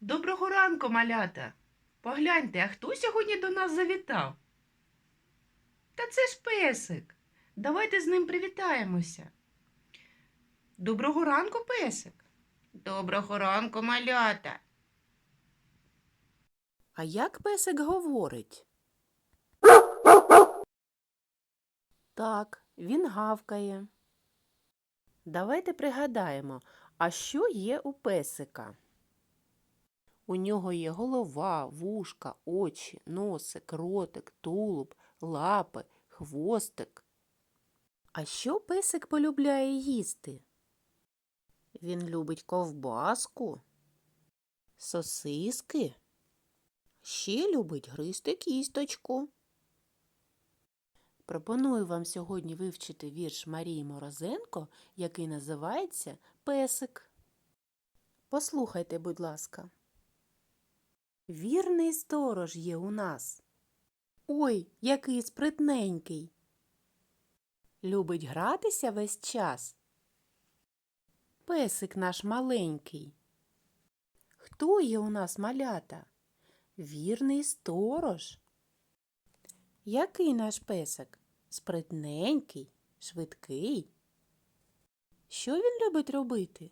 Доброго ранку, малята. Погляньте, а хто сьогодні до нас завітав? Та це ж песик. Давайте з ним привітаємося. Доброго ранку, песик. Доброго ранку, малята. А як песик говорить? Так, він гавкає. Давайте пригадаємо, а що є у песика? У нього є голова, вушка, очі, носик, ротик, тулуб, лапи, хвостик. А що песик полюбляє їсти? Він любить ковбаску, сосиски. Ще любить гризти кісточку. Пропоную вам сьогодні вивчити вірш Марії Морозенко, який називається Песик. Послухайте, будь ласка. Вірний сторож є у нас. Ой, який спритненький. Любить гратися весь час. Песик наш маленький. Хто є у нас малята? Вірний сторож. Який наш песик? Спритненький, швидкий. Що він любить робити?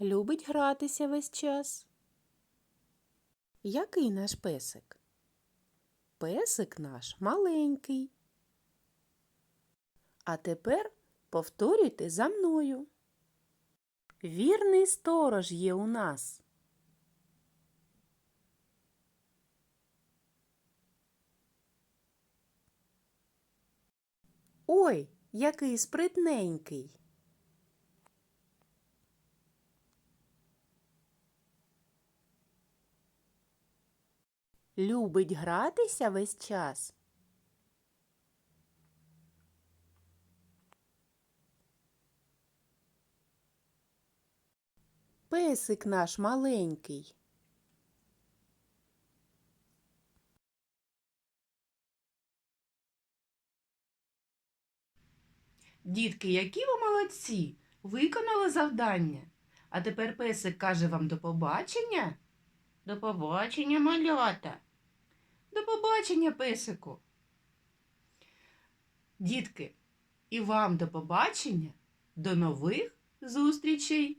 Любить гратися весь час. Який наш песик? Песик наш маленький. А тепер повторюйте за мною. Вірний сторож є у нас. Ой, який спритненький. Любить гратися весь час. Песик наш маленький. Дітки, які ви молодці! Виконали завдання. А тепер песик каже вам до побачення. До побачення, малята. Побачення, песику. Дітки, і вам до побачення, до нових зустрічей!